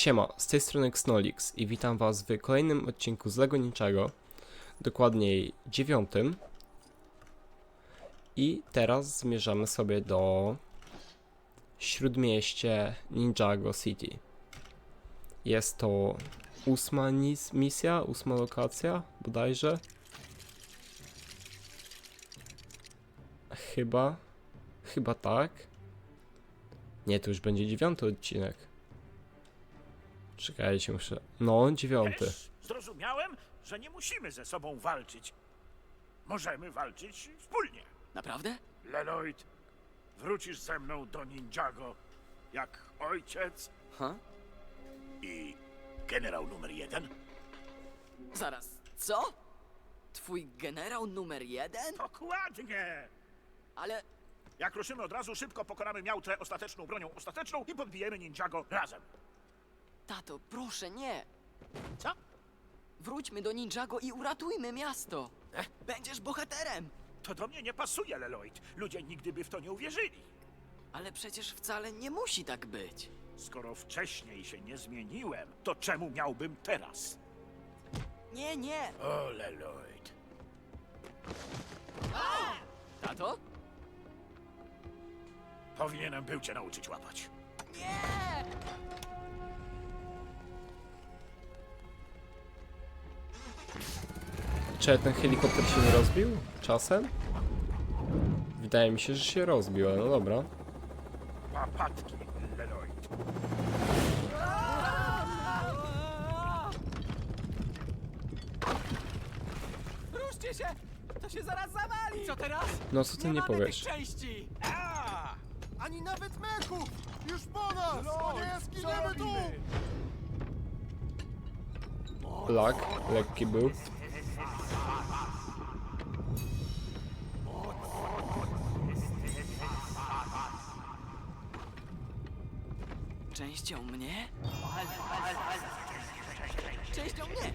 Siema, z tej strony Xnolix i witam was w kolejnym odcinku z Lego Ninjago, dokładniej dziewiątym. I teraz zmierzamy sobie do śródmieście Ninjago City. Jest to ósma misja, ósma lokacja bodajże. Chyba, chyba tak. Nie, to już będzie dziewiąty odcinek. Czekajcie, muszę. No, dziewiąty. Też zrozumiałem, że nie musimy ze sobą walczyć. Możemy walczyć wspólnie. Naprawdę? Leloid, wrócisz ze mną do Ninjago jak ojciec Ha? i generał numer jeden? Zaraz, co? Twój generał numer jeden? Dokładnie! Ale Jak ruszymy od razu, szybko pokonamy miałtrę ostateczną bronią ostateczną i podbijemy Ninjago razem. Tato, proszę nie. Co? Wróćmy do Ninjago i uratujmy miasto. Będziesz bohaterem. To do mnie nie pasuje, Leloid. Ludzie nigdy by w to nie uwierzyli. Ale przecież wcale nie musi tak być. Skoro wcześniej się nie zmieniłem, to czemu miałbym teraz? Nie, nie. O, Leloid. Tato? Powinienem był cię nauczyć łapać. Nie! Czy ten helikopter się nie rozbił? Czasem? Wydaje mi się, że się rozbił, ale no dobra. Łapatki, Leloid. Ruszcie się! To się zaraz zawali! Co teraz? No co ty nie mamy powiesz? tych części! A! Ani nawet mechów! Już po nas! O nie, zginiemy tu! Lak, lekki był.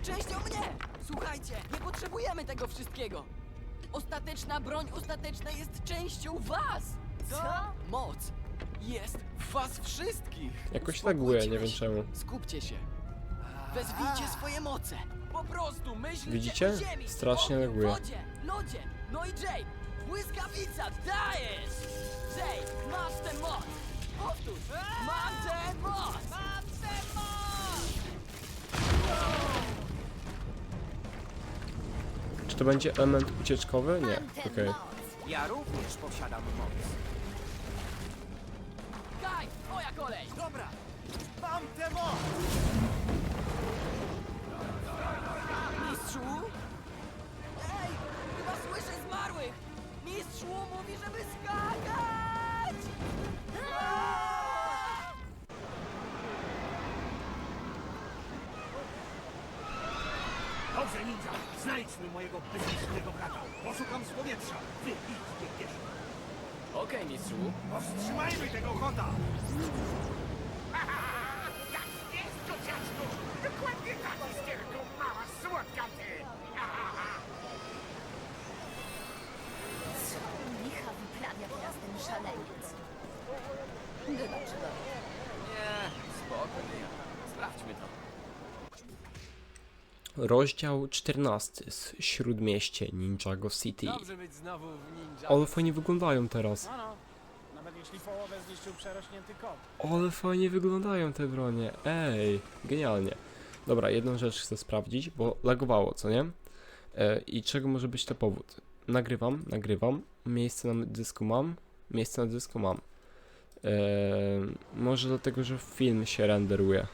Częścią mnie! Częścią mnie! Słuchajcie, nie potrzebujemy tego wszystkiego! Ostateczna broń ostateczna jest częścią was! Co? Moc jest w was wszystkich! Jakoś laguje, nie wiem czemu. Skupcie się. Wezwijcie swoje moce. Po prostu myślcie Widzicie? o ziemi, Strasznie ogniu, laguje. wodzie, lodzie. No i Jay, błyskawica, dajesz! Jay, masz tę moc! Powtórz! Mam tę moc! Mam tę moc! Czy to będzie element ucieczkowy? Nie, okej. Ja również posiadam moc. Kaj, moja kolej! Dobra! Mam tę moc! Znajdźmy mojego bezpiecznego brata. Poszukam z powietrza. Wy idźcie pieszo. Okej, mistrzu. Powstrzymajmy tego kota! Tak jest, kociaczku! Dokładnie tak, iskierku, mała słodka ty! Co licha wyprawia teraz ten szaleniec? Wybacz go. Nie, spokojnie. Sprawdźmy to. Rozdział 14 z Śródmieście Ninjago City. Dobrze być znowu w ninja. Ale fajnie wyglądają teraz. No no, nawet jeśli połowę zniszczył przerośnięty kot. Ale fajnie wyglądają te bronie. Ej, genialnie. Dobra, jedną rzecz chcę sprawdzić, bo lagowało, co nie? E, I czego może być to powód? Nagrywam, nagrywam. Miejsce na dysku mam. Miejsce na dysku mam. E, może dlatego, że film się renderuje.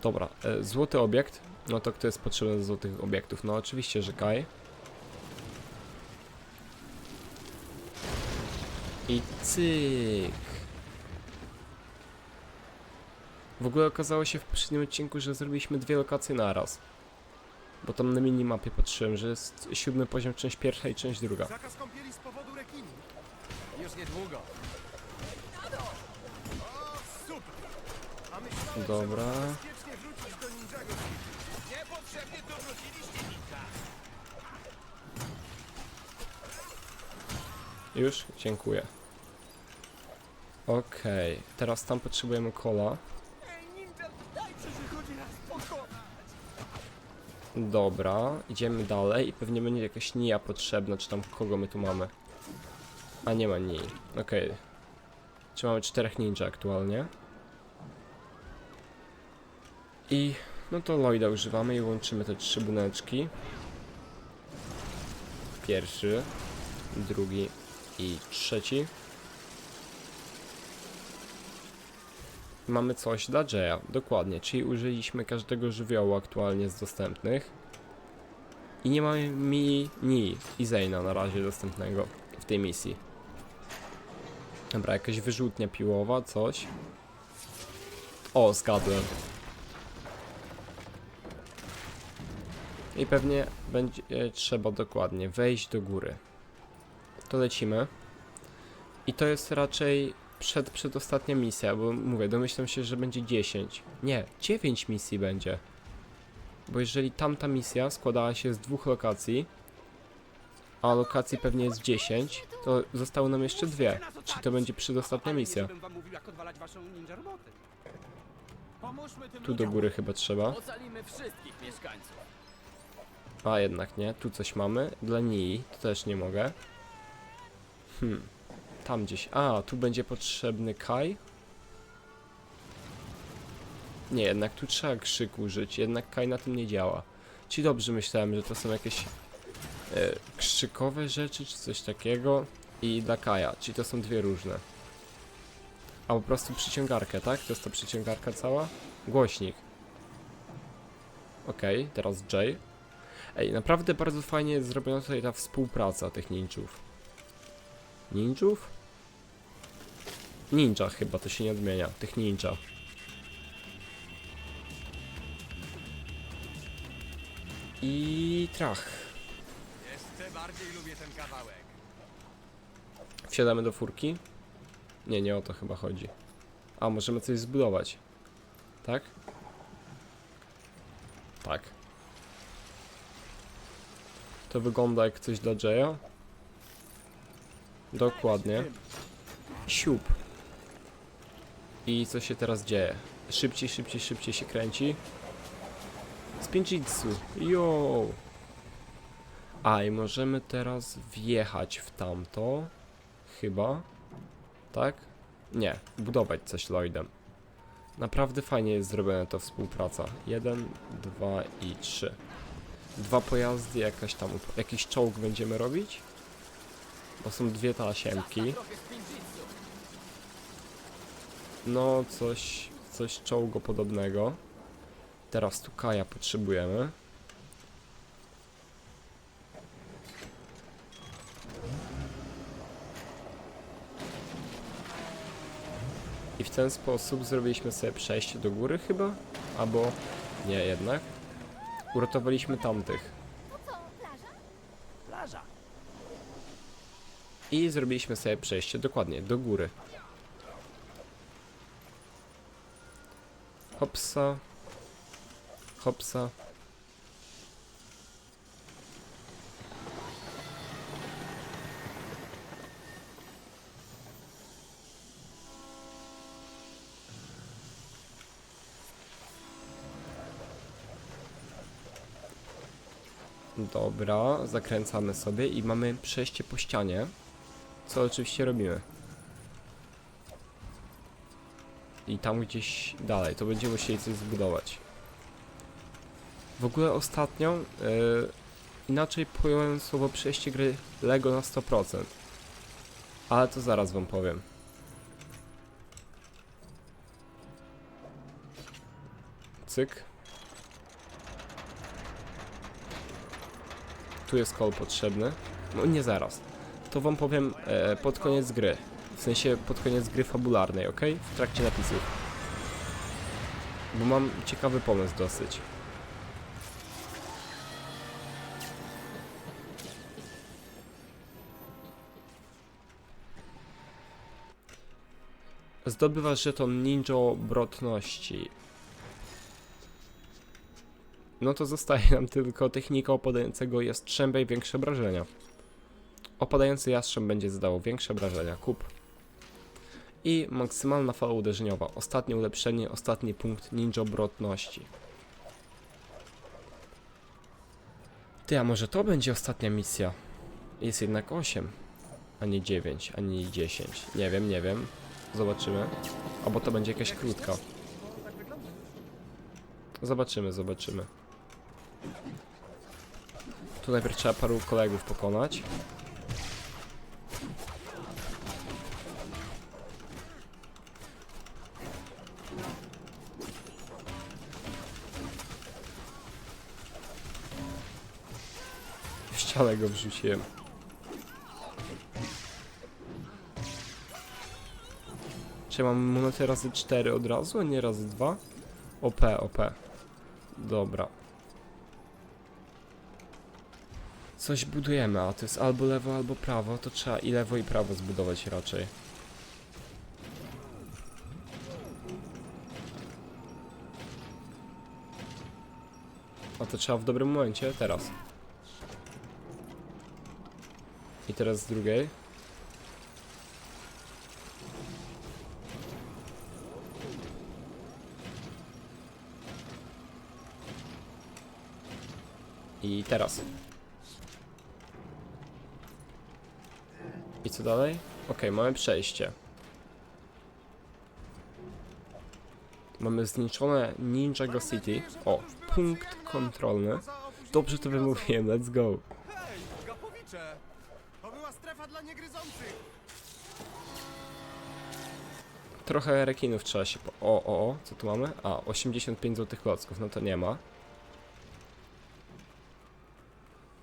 Dobra, e, złoty obiekt. No to kto jest potrzebny do złotych obiektów? No oczywiście, że Kai. I cyk. W ogóle okazało się w poprzednim odcinku, że zrobiliśmy dwie lokacje naraz. Bo tam na minimapie patrzyłem, że jest siódmy poziom, część pierwsza i część druga. Zakaz kąpieli z powodu rekini. Już niedługo. Dobra. Już? Dziękuję. Okej, okay. teraz tam potrzebujemy kola. Dobra, idziemy dalej. i Pewnie będzie jakaś nia potrzebna, czy tam kogo my tu mamy. A nie ma niej. Okej. Okay. Czy mamy czterech ninja aktualnie? I no to Lloyda używamy i łączymy te trzy buneczki. Pierwszy, drugi i trzeci. Mamy coś dla Jaya, dokładnie, czyli użyliśmy każdego żywiołu aktualnie z dostępnych. I nie mamy mi ni i Zayna na razie dostępnego w tej misji. Dobra, jakaś wyrzutnia piłowa, coś. O, zgadłem. I pewnie będzie e, trzeba dokładnie wejść do góry. To lecimy. I to jest raczej przed, przedostatnia misja, bo mówię, domyślam się, że będzie 10. Nie, 9 misji będzie. Bo jeżeli tamta misja składała się z dwóch lokacji, a lokacji pewnie jest 10, to zostały nam jeszcze dwie. Czy to będzie przedostatnia misja? Tu do góry chyba trzeba. Ocalimy wszystkich mieszkańców. A jednak nie, tu coś mamy. Dla niej to też nie mogę. Hmm. Tam gdzieś. A, tu będzie potrzebny Kai. Nie, jednak tu trzeba krzyk użyć. Jednak Kai na tym nie działa. Ci dobrze myślałem, że to są jakieś e, krzykowe rzeczy, czy coś takiego. I dla Kaja, czyli to są dwie różne. A po prostu przyciągarkę, tak? To jest ta przyciągarka cała? Głośnik. Okej, teraz Jay. Ej, naprawdę bardzo fajnie jest zrobiona tutaj ta współpraca tych ninjów. Ninjów? Ninja chyba, to się nie odmienia. Tych ninja. I trach. Jeszcze bardziej lubię ten kawałek. Wsiadamy do furki? Nie, nie o to chyba chodzi. A, możemy coś zbudować. Tak? Tak. To wygląda jak coś dla Jaya. Dokładnie. Siup. I co się teraz dzieje? Szybciej, szybciej, szybciej się kręci. Spinjitsu. Yo! A, i możemy teraz wjechać w tamto. Chyba. Tak? Nie. Budować coś Lloydem. Naprawdę fajnie jest zrobiona ta współpraca. Jeden, dwa i trzy. Dwa pojazdy, jakaś tam, jakiś czołg będziemy robić. Bo są dwie tasiemki. No, coś, coś czołgopodobnego. Teraz tu Kaja potrzebujemy. I w ten sposób zrobiliśmy sobie przejście do góry chyba? Albo nie jednak. Uratowaliśmy tamtych. I zrobiliśmy sobie przejście dokładnie do góry. Hopsa. Hopsa. Dobra, zakręcamy sobie i mamy przejście po ścianie. Co oczywiście robimy. I tam gdzieś dalej, to będziemy musieli coś zbudować. W ogóle ostatnio, yy, inaczej pojąłem słowo przejście gry Lego na 100%. Ale to zaraz wam powiem. Cyk. Tu jest kol potrzebny. No nie zaraz. To wam powiem e, pod koniec gry. W sensie pod koniec gry fabularnej, ok? W trakcie napisów. Bo mam ciekawy pomysł dosyć. Zdobywasz żeton ninja obrotności. No to zostaje nam tylko technika opadającego jastrzębia i większe obrażenia. Opadający jastrząb będzie zadawał większe obrażenia. Kup. I maksymalna fala uderzeniowa. Ostatnie ulepszenie, ostatni punkt ninja obrotności. Ty, a może to będzie ostatnia misja? Jest jednak 8, a nie 9, ani 10. Nie wiem, nie wiem. Zobaczymy. Albo to będzie jakaś krótka. Zobaczymy, zobaczymy. Tu najpierw trzeba paru kolegów pokonać. W ścianę go wrzuciłem. Czy mam monety razy 4 od razu, a nie razy 2? OP, OP. Dobra. Coś budujemy, a to jest albo lewo, albo prawo, to trzeba i lewo, i prawo zbudować raczej. A to trzeba w dobrym momencie, teraz. I teraz z drugiej. I teraz. I co dalej? Okej, mamy przejście. Mamy zniszczone Ninjago City. O, punkt kontrolny. Dobrze to wymówiłem, let's go. Hej, gapowicze! To była strefa dla niegryzących! Trochę rekinów trzeba się po... O, o, o, co tu mamy? A, 85 złotych klocków, no to nie ma.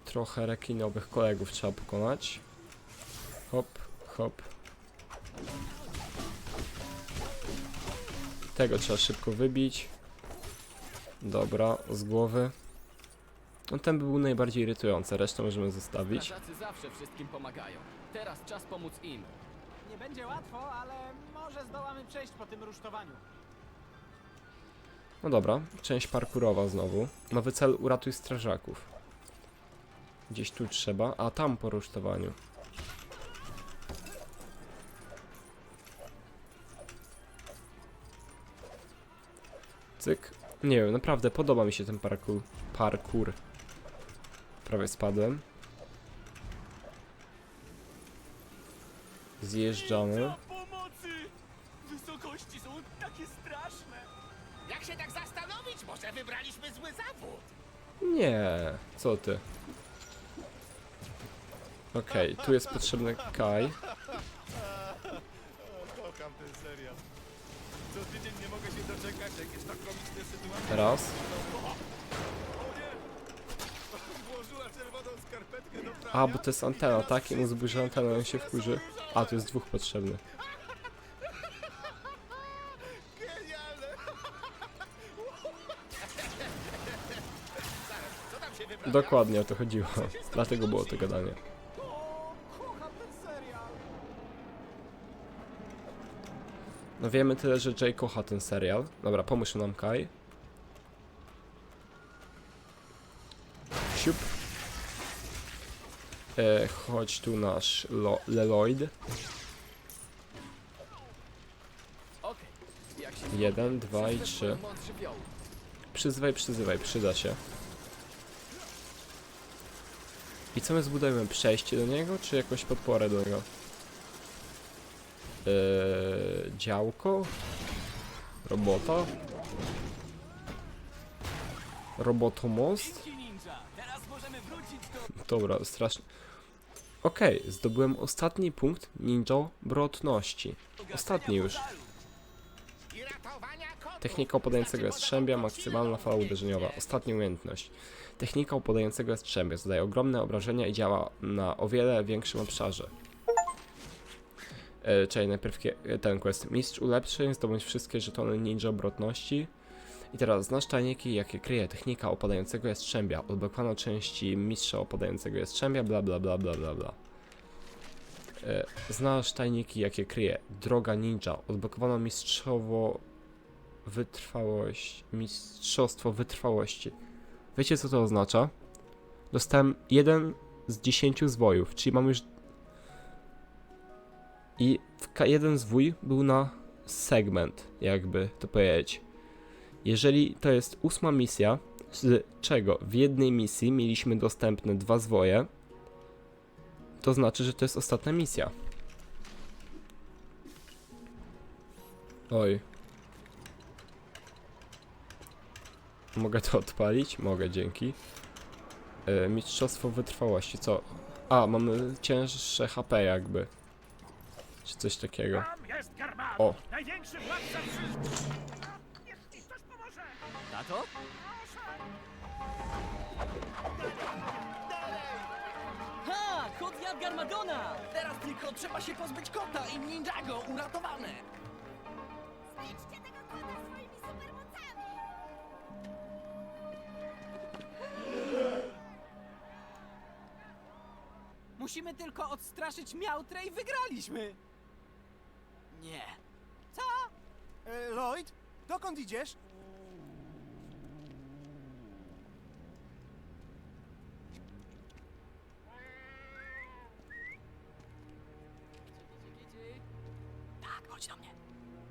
Trochę rekinowych kolegów trzeba pokonać. Hop, hop. Tego trzeba szybko wybić. Dobra, z głowy. No ten by był najbardziej irytujący, resztę możemy zostawić. Strażacy zawsze wszystkim pomagają. Teraz czas pomóc im. Nie będzie łatwo, ale może zdołamy przejść po tym rusztowaniu. No dobra, część parkurowa znowu. Nowy cel uratuj strażaków. Gdzieś tu trzeba, a tam po rusztowaniu. Cyk. Nie wiem, naprawdę podoba mi się ten parkour. parkour. Prawie spadłem. Zjeżdżamy. Wysokości są takie straszne! Jak się tak zastanowić, może wybraliśmy zły zawód? Nie, co ty? Okej, tu jest potrzebny Kai. Kocham ten serial. Co tydzień nie mogę się doczekać, jak jest tak komiczne sytuacje. Raz. Włożyła czerwoną skarpetkę do prania. A, bo to jest antena, tak? I mu zburzy antenę, on się wkurzy. A, tu jest dwóch potrzebny. Dokładnie o to chodziło. Dlatego było to gadanie. No wiemy tyle, że Jay kocha ten serial. Dobra, pomóż nam Kai. Siup. E, chodź tu nasz Lo Leloid. Jeden, dwa i trzy. Przyzywaj, przyzywaj, przyda się. I co my zbudujemy? Przejście do niego, czy jakąś podporę do niego? Eee, działko? Robota? Robotomost? Dobra, strasznie. Okej, zdobyłem ostatni punkt ninja brotności. Ostatni już. Technika upadającego jastrzębia, maksymalna fala uderzeniowa. Ostatnia umiejętność. Technika upadającego jastrzębia zadaje ogromne obrażenia i działa na o wiele większym obszarze. E, najpierw ten quest. Mistrz ulepszeń, zdobądź wszystkie żetony ninja obrotności. I teraz znasz tajniki, jakie kryje technika opadającego jastrzębia. Odblokowano części mistrza opadającego jastrzębia, bla bla bla bla bla bla. E, znasz tajniki, jakie kryje droga ninja. Odblokowano mistrzowo wytrwałość, mistrzostwo wytrwałości. Wiecie co to oznacza? Dostałem jeden z 10 zwojów, czyli mam już... I jeden zwój był na segment, jakby to powiedzieć. Jeżeli to jest ósma misja, z czego w jednej misji mieliśmy dostępne dwa zwoje, to znaczy, że to jest ostatnia misja. Oj. Mogę to odpalić? Mogę, dzięki. E, mistrzostwo wytrwałości, co? A, mamy cięższe HP jakby. Czy coś takiego. O. Tato? Ha! Kot zjadł Garmadona! Teraz tylko trzeba się pozbyć kota i Ninjago uratowane! Zniszczcie tego kota swoimi supermocami! Musimy tylko odstraszyć Miautrę i wygraliśmy! Nie. Co? E, Lloyd? Dokąd idziesz? Tak, chodź do mnie.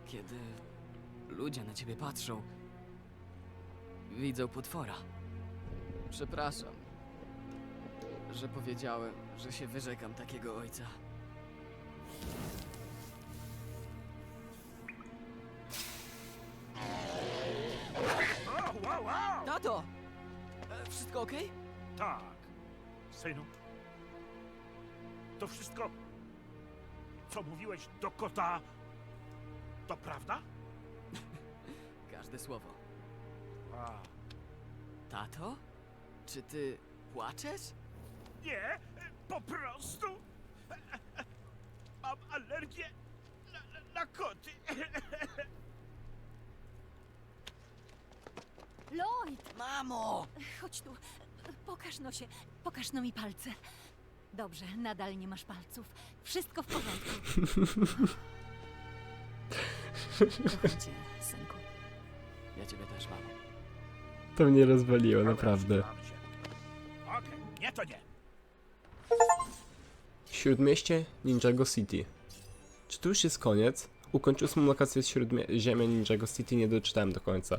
Kiedy ludzie na ciebie patrzą, widzą potwora. Przepraszam, że powiedziałem, że się wyrzekam takiego ojca. Tato! E, wszystko okej? Tak, synu. To wszystko, co mówiłeś do kota, to prawda? Każde słowo. A, Tato? Czy ty płaczesz? nie, po prostu mam alergię na, na, na koty. Lloyd, Mamo! chodź tu. Pokaż no się. Pokaż no mi palce. Dobrze, nadal nie masz palców. Wszystko w porządku. Kocham cię, synku. Ja ciebie też, mamo. To mnie rozwaliło, naprawdę. Okej, nie to nie. Śródmieście Ninjago City. Czy tu już jest koniec? Ukończył swoją lokację z Śródmieścia Ninjago City, nie doczytałem do końca.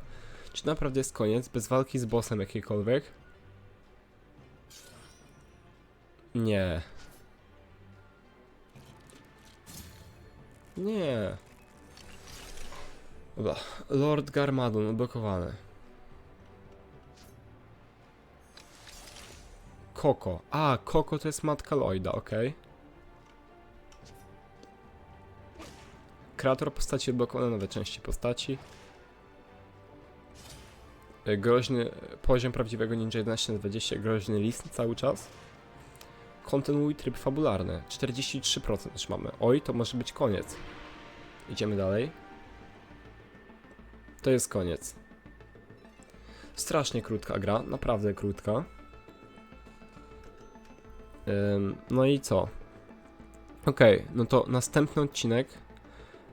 Czy naprawdę jest koniec, bez walki z bossem jakiejkolwiek? Nie. Nie. Dobra, Lord Garmadon odblokowany. Koko. A, Koko to jest matka Lloyda, okej. Kreator postaci odblokowany, nowe części postaci. E, Groźny poziom prawdziwego Ninja 11 na 20, groźny list cały czas. Kontynuuj tryb fabularny. 43% już mamy. Oj, to może być koniec. Idziemy dalej. To jest koniec. Strasznie krótka gra, naprawdę krótka. Ym, no i co? Okej, no to następny odcinek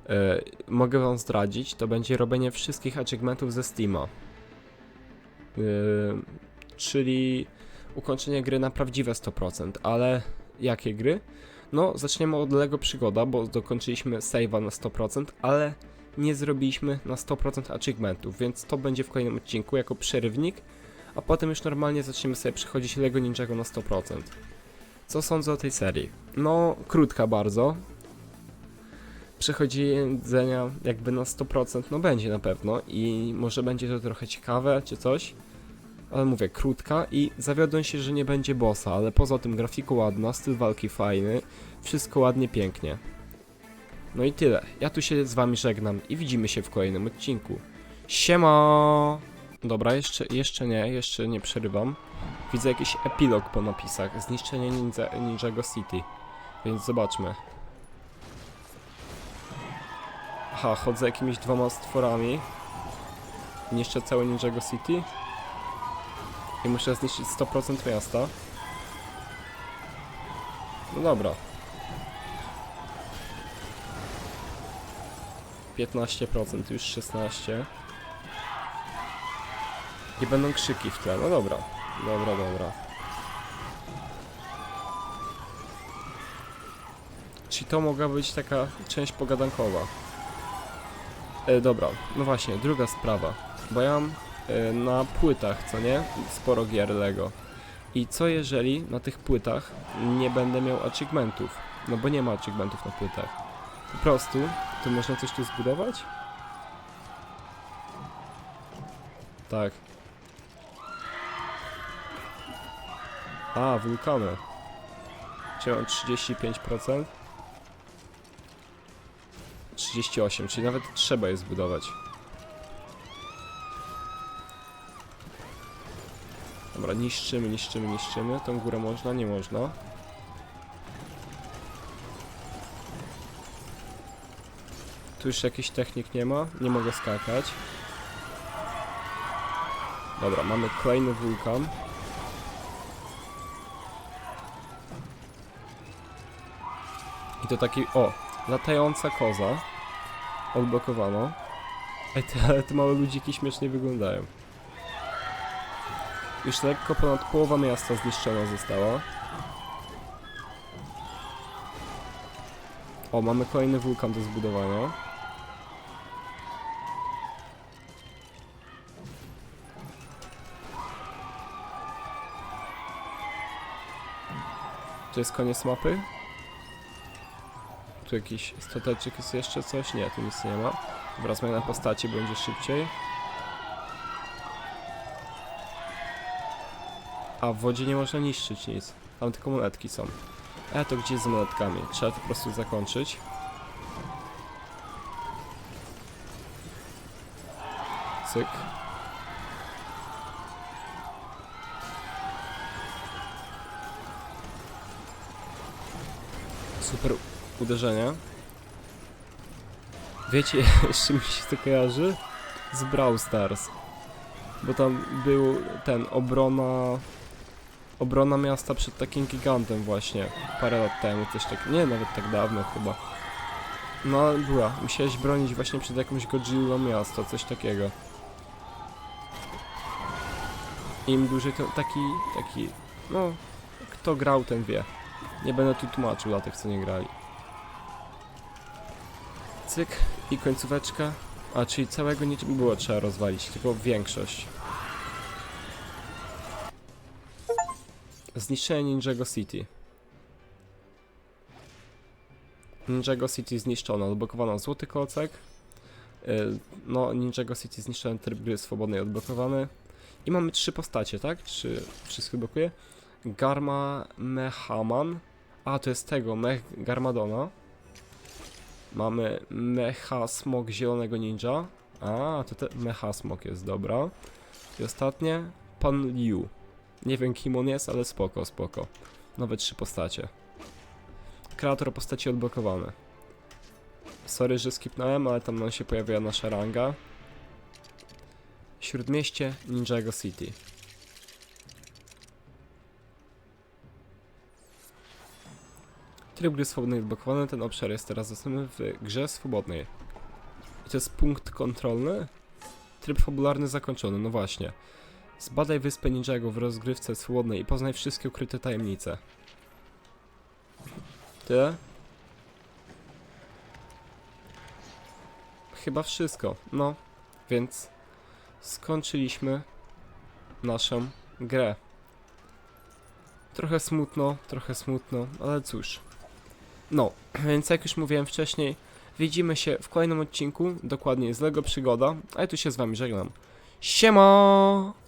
e, mogę wam zdradzić, to będzie robienie wszystkich achievementów ze Steama. Ym, czyli ukończenie gry na prawdziwe 100%, ale jakie gry? No, zaczniemy od Lego Przygoda, bo dokończyliśmy save'a na 100%, ale nie zrobiliśmy na 100% achievementów, więc to będzie w kolejnym odcinku jako przerywnik, a potem już normalnie zaczniemy sobie przechodzić Lego Ninjago na 100%. Co sądzę o tej serii? No, krótka bardzo. Przechodzenia jakby na 100%, no będzie na pewno i może będzie to trochę ciekawe czy coś. Ale mówię, krótka i zawiodłem się, że nie będzie bossa, ale poza tym grafika ładna, styl walki fajny, wszystko ładnie, pięknie. No i tyle. Ja tu się z wami żegnam i widzimy się w kolejnym odcinku. Siema! Dobra, jeszcze, jeszcze nie, jeszcze nie przerywam. Widzę jakiś epilog po napisach. Zniszczenie ninja, Ninjago City. Więc zobaczmy. Aha, chodzę jakimiś dwoma stworami. Niszczę całe Ninjago City. I muszę zniszczyć 100% miasta. No dobra. 15%, już 16%. I będą krzyki w tle, no dobra. Dobra, dobra. Czy to mogła być taka część pogadankowa? E, dobra, no właśnie, druga sprawa. Bo ja mam e, na płytach, co nie? Sporo gier Lego. I co jeżeli na tych płytach nie będę miał achievementów? No bo nie ma achievementów na płytach. Po prostu, to można coś tu zbudować? Tak. A, wulkany. Czyli mam 35%? 38, czyli nawet trzeba je zbudować. Dobra, niszczymy, niszczymy, niszczymy. Tą górę można, nie można. Tu już jakiś technik nie ma, nie mogę skakać. Dobra, mamy kolejny wulkan. I to taki, o, latająca koza. Odblokowano. Ej, te, ale te małe ludziki śmiesznie wyglądają. Już lekko ponad połowa miasta zniszczona została. O, mamy kolejny wulkan do zbudowania. To jest koniec mapy? Tu jakiś stateczek jest jeszcze coś? Nie, tu nic nie ma. Dobra, zmiana postaci będzie szybciej. A w wodzie nie można niszczyć nic. Tam tylko monetki są. A to gdzie z monetkami? Trzeba to po prostu zakończyć. Cyk. Super uderzenie. Wiecie, z czym mi się to kojarzy? Z Brawl Stars. Bo tam był ten obrona. Obrona miasta przed takim gigantem właśnie. Parę lat temu, coś tak. Nie, nawet tak dawno chyba. No, była. Musiałeś bronić właśnie przed jakąś Godzillą miasto, coś takiego. Im dłużej to taki, taki, no, kto grał, ten wie. Nie będę tu tłumaczył dla tych, co nie grali. Cyk i końcóweczka. A, czyli całego nie było trzeba rozwalić, tylko większość. Zniszczenie Ninjago City. Ninjago City zniszczono, odblokowano złoty kolcek. Y, No, Ninjago City zniszczony, tryb gry swobodnej odblokowany. I mamy trzy postacie, tak? Czy wszystko blokuje? Garma Mehaman. A, to jest tego, Mech Garmadona. Mamy Mecha Smok Zielonego Ninja. A, to te Mecha Smok jest, dobra. I ostatnie, Pan Liu. Nie wiem kim on jest, ale spoko, spoko. Nowe trzy postacie. Kreator postaci odblokowany. Sorry, że skipnąłem, ale tam nam się pojawiła nasza ranga. Śródmieście Ninjago City. Tryb gry swobodnej odblokowany, ten obszar jest teraz dostępny w grze swobodnej. I to jest punkt kontrolny? Tryb fabularny zakończony, no właśnie. Zbadaj wyspę Ninjago w rozgrywce swobodnej i poznaj wszystkie ukryte tajemnice. Tyle? Chyba wszystko, no. Więc skończyliśmy naszą grę. Trochę smutno, trochę smutno, ale cóż. No, więc jak już mówiłem wcześniej, widzimy się w kolejnym odcinku, dokładnie z LEGO Przygoda, a ja tu się z wami żegnam. Siema!